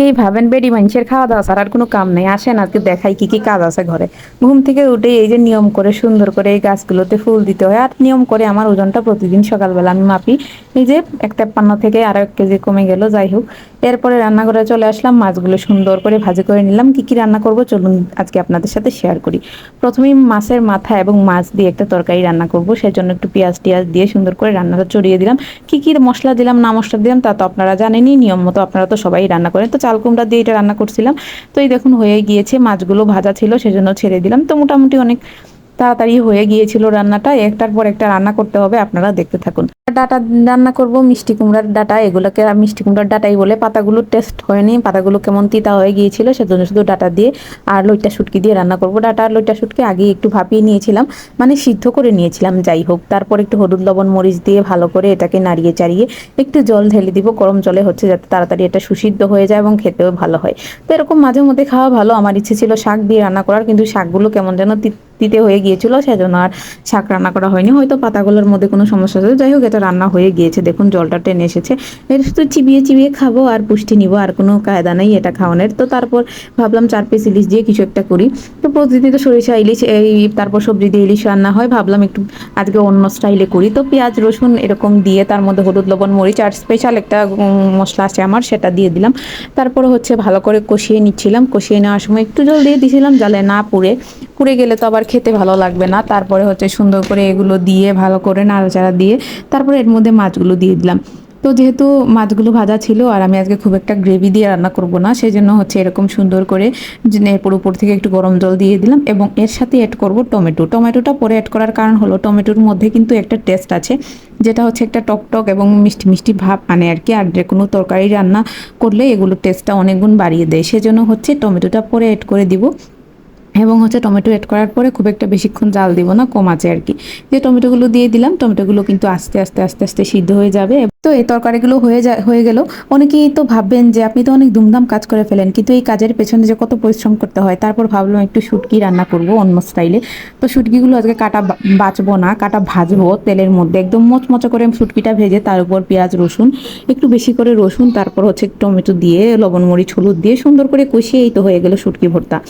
কি ভাবেন? বেডি মানুষের খাওয়া দাওয়া ছাড়া আর কোনো কাম নেই। আসেন আজকে দেখাই কি কি কাজ আছে ঘরে। ঘুম থেকে উঠে এই যে নিয়ম করে সুন্দর করে এই গাছগুলোতে ফুল দিতে হয় আর নিয়ম করে আমার ওজনটা প্রতিদিন সকালবেলা আমি মাপি। এই যে এক তেপ্পান্ন থেকে আরও এক কেজি কমে গেল, যাই হোক। এরপরে রান্নাঘরে চলে আসলাম, মাছগুলো সুন্দর করে ভাজি করে নিলাম। কি কি রান্না করব চলুন আজকে আপনাদের সাথে শেয়ার করি। প্রথমেই মাছের মাথা এবং মাছ দিয়ে একটা তরকারি রান্না করব। সেজন্য একটু পেঁয়াজ টিয়াজ দিয়ে সুন্দর করে রান্নাটা চড়িয়ে দিলাম। কি কি মশলা দিলাম, না মশলা দিলাম তা তো আপনারা জানেনই। নিয়ম মতো আপনারা তো সবাই রান্না করেন। তো চাল কুমড়া দিয়ে এটা রান্না করছিলাম। তো এই দেখুন হয়ে গিয়েছে, মাছগুলো ভাজা ছিল, সেজন্য ছেড়ে দিলাম। তো মোটামুটি অনেক তাড়াতাড়ি হয়ে গিয়েছিল রান্নাটা। একটার পর একটা রান্না করতে হবে, আপনারা দেখতে থাকুন। ডাটা রান্না করব, মিষ্টি কুমড়ার ডাটা, এগুলোকে মিষ্টি কুমড়ার ডাটাই বলে। পাতাগুলো টেস্ট হয়নি, পাতাগুলো কেমন তিতা হয়ে গিয়েছিল, সেজন্য শুধু ডাটা দিয়ে আর লইটা শুটকি দিয়ে রান্না করব। ডাটা আর লইটা শুটকি আগে একটু ভাপিয়ে নিয়েছিলাম মানে সিদ্ধ করে নিয়েছিলাম, যাই হোক। তারপর একটু হলুদ, লবণ, মরিচ দিয়ে ভালো করে এটাকে নাড়িয়ে চাড়িয়ে একটু জল ঢেলে দিব, গরম জলে হচ্ছে যাতে তাড়াতাড়ি এটা সুসিদ্ধ হয়ে যায় এবং খেতেও ভালো হয়। তো এরকম মাঝে মধ্যে খাওয়া ভালো, আমার ইচ্ছে ছিল শাক দিয়ে রান্না করার, কিন্তু শাকগুলো কেমন যেন তি- তিতে হয়ে গিয়েছিল, সেজন্য আর শাক রান্না করা হয়নি। হয়তো পাতাগুলোর মধ্যে কোনো সমস্যা ছিল যাই হোক, এটা রান্না হয়ে গিয়েছে। দেখুন, জলটা টেনে এসেছে। এটা শুধু চিবিয়ে চিবিয়ে খাব আর পুষ্টি নিব, আর কোনো কায়দা নেই এটা খাওয়ানোর। তো তারপর ভাবলাম চার পিস ইলিশ দিয়ে কিছু একটা করি। তো প্রতিদিন তো সরিষা ইলিশ, এই তারপর সবজি দিয়ে ইলিশ রান্না হয়। ভাবলাম একটু আজকে অন্য স্টাইলে করি। তো পেঁয়াজ, রসুন এরকম দিয়ে তার মধ্যে হলুদ, লবণ, মরিচ আর স্পেশাল একটা মশলা আছে আমার, সেটা দিয়ে দিলাম। তারপরে হচ্ছে ভালো করে কষিয়ে নিচ্ছিলাম। কষিয়ে নেওয়ার সময় একটু জল দিয়ে দিয়েছিলাম জালে না পুড়ে। পুড়ে গেলে তো আবার খেতে ভালো লাগবে না। তারপরে হচ্ছে সুন্দর করে এগুলো দিয়ে, ভালো করে নাড়াচাড়া দিয়ে, তারপরে এর মধ্যে মাছগুলো দিয়ে দিলাম। তো যেহেতু মাছগুলো ভাজা ছিল আর আমি আজকে খুব একটা গ্রেভি দিয়ে রান্না করব না সেই জন্য হচ্ছে এরকম সুন্দর করে এরপর উপর থেকে একটু গরম জল দিয়ে দিলাম এবং এর সাথে অ্যাড করব টমেটো। টমেটোটা পরে অ্যাড করার কারণ হলো টমেটোর মধ্যে কিন্তু একটা টেস্ট আছে, যেটা হচ্ছে একটা টক টক এবং মিষ্টি মিষ্টি ভাব আনে আর কি। আর যে কোনো তরকারি রান্না করলে এগুলো টেস্টটা অনেক গুণ বাড়িয়ে দেয়। সেজন্য হচ্ছে টমেটোটা পরে অ্যাড করে দিব। এবং হচ্ছে টমেটো অ্যাড করার পরে খুব একটা বেশিক্ষণ জাল দিব না, কম আছে আর কি। যে টমেটোগুলো দিয়ে দিলাম, টমেটোগুলো কিন্তু আস্তে আস্তে আস্তে আস্তে সিদ্ধ হয়ে যাবে। তো এই তরকারিগুলো হয়ে যা, হয়ে গেল। অনেকেই তো ভাববেন যে আপনি তো অনেক ধুমধাম কাজ করে ফেলেন, কিন্তু এই কাজের পেছনে যে কত পরিশ্রম করতে হয়, তারপর ভাবলাম একটু শুটকি রান্না করব অন্য স্টাইলে। তো শুটকিগুলো আজকে কাটা বা- বাছবো না, কাটা ভাজবো তেলের মধ্যে। একদম মচমচে করে শুটকিটা ভেজে তার উপর পেঁয়াজ, রসুন, একটু বেশি করে রসুন, তারপর হচ্ছে টমেটো দিয়ে, লবণ, মরিচ, হলুদ দিয়ে সুন্দর করে কষিয়ে এই তো হয়ে গেল শুটকি ভর্তা।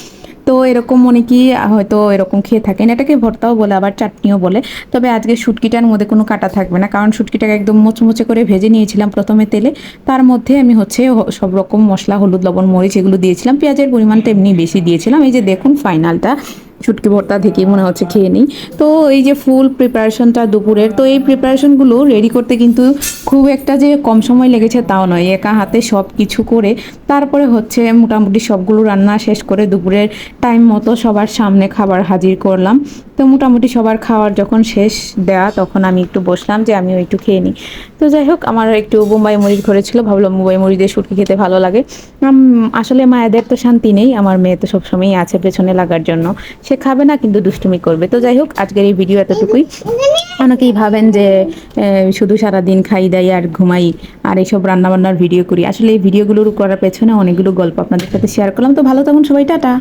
তো এরকম মনে কি, হয়তো এরকম খেয়ে থাকেন। এটাকে ভর্তাও বলে, আবার চাটনিও বলে। তবে আজকে শুটকিটার মধ্যে কোনো কাটা থাকবে না। কারণ শুটকিটাকে একদম মোচমোচে করে ভেজে নিয়েছিলাম প্রথমে তেলে। তার মধ্যে আমি হচ্ছে সব রকম মশলা, হলুদ, লবণ, মরিচ এগুলো দিয়েছিলাম। পেঁয়াজের পরিমাণটা এমনি বেশি দিয়েছিলাম। এই যে দেখুন, ফাইনালটা। শুটকি ভর্তা থেকেই মনে হচ্ছে খেয়ে নিই। তো এই যে ফুল প্রিপারেশনটা দুপুরের, তো এই প্রিপারেশনগুলো রেডি করতে কিন্তু খুব একটা যে কম সময় লেগেছে তাও নয়। একা হাতে সব কিছু করে তারপরে হচ্ছে মোটামুটি সবগুলো রান্না শেষ করে দুপুরের টাইম মতো সবার সামনে খাবার হাজির করলাম। তো মোটামুটি সবার খাওয়ার যখন শেষ দেয়া, তখন আমি একটু বসলাম যে আমিও একটু খেয়ে নিই। তো যাই হোক, আমার একটু বোম্বাই মরিচ ঘরেছিল ভাবলাম বোম্বাই মরিচ দিয়ে শুটকি খেতে ভালো লাগে। আসলে মায়েদের তো শান্তি নেই, আমার মেয়ে তো সবসময়ই আছে পেছনে লাগার জন্য। সে খাবে না, কিন্তু দুষ্টুমি করবে। তো যাই হোক, আজকের এই ভিডিও এতটুকুই। অনেকেই ভাবেন যে শুধু সারা দিন খাই, দাই আর ঘুমাই, আর এইসব রান্নাবান্নার ভিডিও করি। আসলে এই ভিডিওগুলোর করার পেছনে অনেকগুলো গল্প আপনাদের সাথে শেয়ার করলাম। তো ভালো থাকুন সবাই, টাটা।